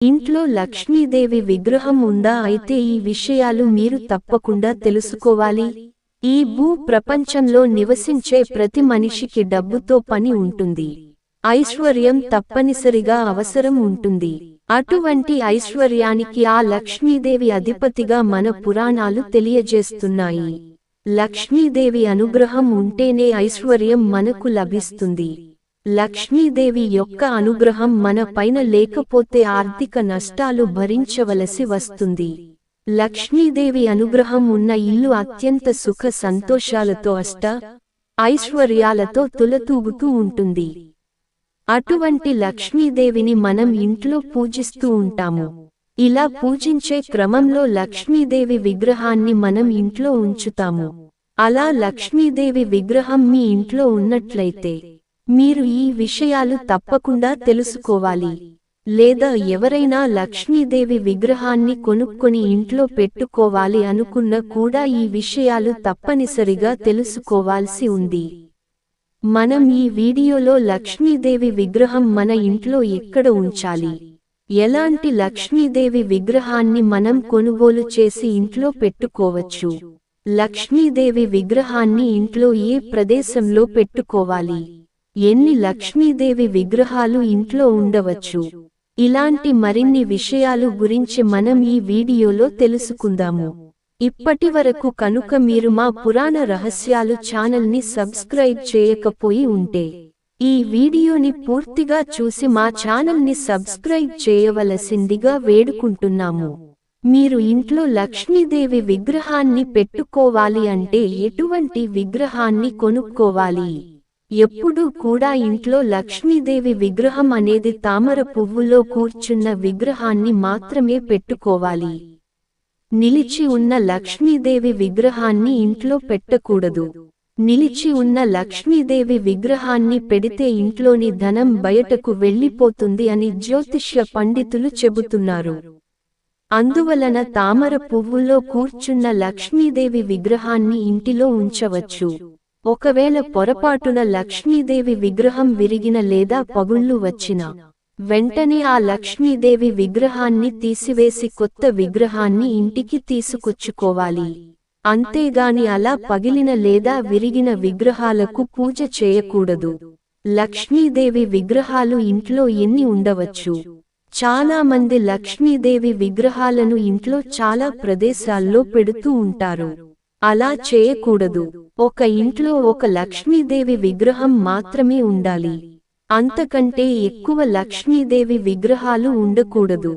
ఇంట్లో లక్ష్మీదేవి విగ్రహం ఉందా అయితే ఈ విషయాలు మీరు తప్పకుండా తెలుసుకోవాలి. ఈ భూ ప్రపంచంలో నివసించే ప్రతి మనిషికి డబ్బుతో పని ఉంటుంది. ఐశ్వర్యం తప్పనిసరిగా అవసరం ఉంటుంది. అటువంటి ఐశ్వర్యానికి ఆ లక్ష్మీదేవి అధిపతిగా మన పురాణాలు తెలియజేస్తున్నాయి. లక్ష్మీదేవి అనుగ్రహం ఉంటేనే ఐశ్వర్యం మనకు లభిస్తుంది. లక్ష్మీదేవి యొక్క అనుగ్రహం మన పైన లేకపోతే ఆర్థిక నష్టాలు భరించవలసి వస్తుంది. లక్ష్మీదేవి అనుగ్రహం ఉన్న ఇల్లు అత్యంత సుఖ సంతోషాలతో అష్ట ఐశ్వర్యాలతో తులతూగుతూ ఉంటుంది. అటువంటి లక్ష్మీదేవిని మనం ఇంట్లో పూజిస్తూ ఉంటాము. ఇలా పూజించే క్రమంలో లక్ష్మీదేవి విగ్రహాన్ని మనం ఇంట్లో ఉంచుతాము. అలా లక్ష్మీదేవి విగ్రహం మీ ఇంట్లో ఉన్నట్లయితే మీరు ఈ విషయాలు తప్పకుండా తెలుసుకోవాలి. లేదా ఎవరైనా లక్ష్మీదేవి విగ్రహాన్ని కొనుక్కొని ఇంట్లో పెట్టుకోవాలి అనుకున్న కూడా ఈ విషయాలు తప్పనిసరిగా తెలుసుకోవాల్సి ఉంది. మనం ఈ వీడియోలో లక్ష్మీదేవి విగ్రహం మన ఇంట్లో ఎక్కడ ఉంచాలి? ఎలాంటి లక్ష్మీదేవి విగ్రహాన్ని మనం కొనుగోలు చేసి ఇంట్లో పెట్టుకోవచ్చు? లక్ష్మీదేవి విగ్రహాన్ని ఇంట్లో ఏ ప్రదేశంలో పెట్టుకోవాలి? ఎన్ని లక్ష్మీదేవి విగ్రహాలు ఇంట్లో ఉండవచ్చు? ఇలాంటి మరిన్ని విషయాలు గురించి మనం ఈ వీడియోలో తెలుసుకుందాము. ఇప్పటివరకు కనుక మీరు మా పురాణ రహస్యాలు ఛానల్ని సబ్స్క్రైబ్ చేయకపోయి ఉంటే ఈ వీడియోని పూర్తిగా చూసి మా ఛానల్ని సబ్స్క్రైబ్ చేయవలసిందిగా వేడుకుంటున్నాము. మీరు ఇంట్లో లక్ష్మీదేవి విగ్రహాన్ని పెట్టుకోవాలి అంటే ఎటువంటి విగ్రహాన్ని కొనుక్కోవాలి? ఎప్పుడూ కూడా ఇంట్లో లక్ష్మీదేవి విగ్రహం అనేది తామర పువ్వులో కూర్చున్న విగ్రహాన్ని మాత్రమే పెట్టుకోవాలి. నిలిచి ఉన్న లక్ష్మీదేవి విగ్రహాన్ని ఇంట్లో పెట్టకూడదు. నిలిచి ఉన్న లక్ష్మీదేవి విగ్రహాన్ని పెడితే ఇంట్లోని ధనం బయటకు వెళ్ళిపోతుంది అని జ్యోతిష్య పండితులు చెబుతున్నారు. అందువలన తామర పువ్వులో కూర్చున్న లక్ష్మీదేవి విగ్రహాన్ని ఇంటిలో ఉంచవచ్చు. ఒకవేళ పొరపాటున లక్ష్మీదేవి విగ్రహం విరిగిన లేదా పగుళ్ళు వచ్చిన వెంటనే ఆ లక్ష్మీదేవి విగ్రహాన్ని తీసివేసి కొత్త విగ్రహాన్ని ఇంటికి తీసుకొచ్చుకోవాలి. అంతేగాని అలా పగిలిన లేదా విరిగిన విగ్రహాలకు పూజ చేయకూడదు. లక్ష్మీదేవి విగ్రహాలు ఇంట్లో ఎన్ని ఉండవచ్చు? చాలా మంది లక్ష్మీదేవి విగ్రహాలను ఇంట్లో చాలా ప్రదేశాల్లో పెడుతూ ఉంటారు. అలా చేయకూడదు. ఒక ఇంట్లో ఒక లక్ష్మీదేవి విగ్రహం మాత్రమే ఉండాలి. అంతకంటే ఎక్కువ లక్ష్మీదేవి విగ్రహాలు ఉండకూడదు.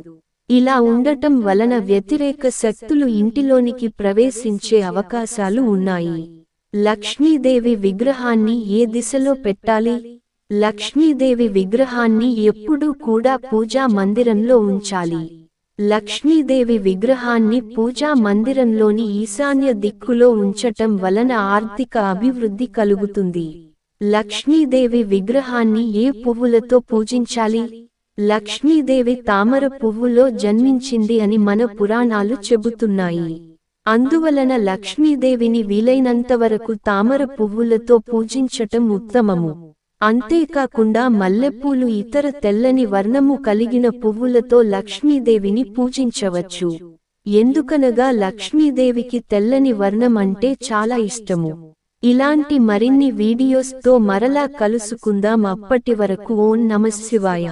ఇలా ఉండటం వలన వ్యతిరేక శక్తులు ఇంటిలోనికి ప్రవేశించే అవకాశాలు ఉన్నాయి. లక్ష్మీదేవి విగ్రహాన్ని ఏ దిశలో పెట్టాలి? లక్ష్మీదేవి విగ్రహాన్ని ఎప్పుడూ కూడా పూజా మందిరంలో ఉంచాలి. లక్ష్మీదేవి విగ్రహాన్ని పూజా మందిరంలోని ఈశాన్య దిక్కులో ఉంచటం వలన ఆర్థిక అభివృద్ధి కలుగుతుంది. లక్ష్మీదేవి విగ్రహాన్ని ఏ పువ్వులతో పూజించాలి? లక్ష్మీదేవి తామర పువ్వులో జన్మించింది అని మన పురాణాలు చెబుతున్నాయి. అందువలన లక్ష్మీదేవిని వీలైనంతవరకు తామర పువ్వులతో పూజించటం ఉత్తమము. అంతేకాకుండా మల్లెపూలు ఇతర తెల్లని వర్ణము కలిగిన పువ్వులతో లక్ష్మీదేవిని పూజించవచ్చు. ఎందుకనగా లక్ష్మీదేవికి తెల్లని వర్ణం అంటే చాలా ఇష్టము. ఇలాంటి మరిన్ని వీడియోస్తో మరలా కలుసుకుందాం. అప్పటి వరకు ఓం నమశివాయ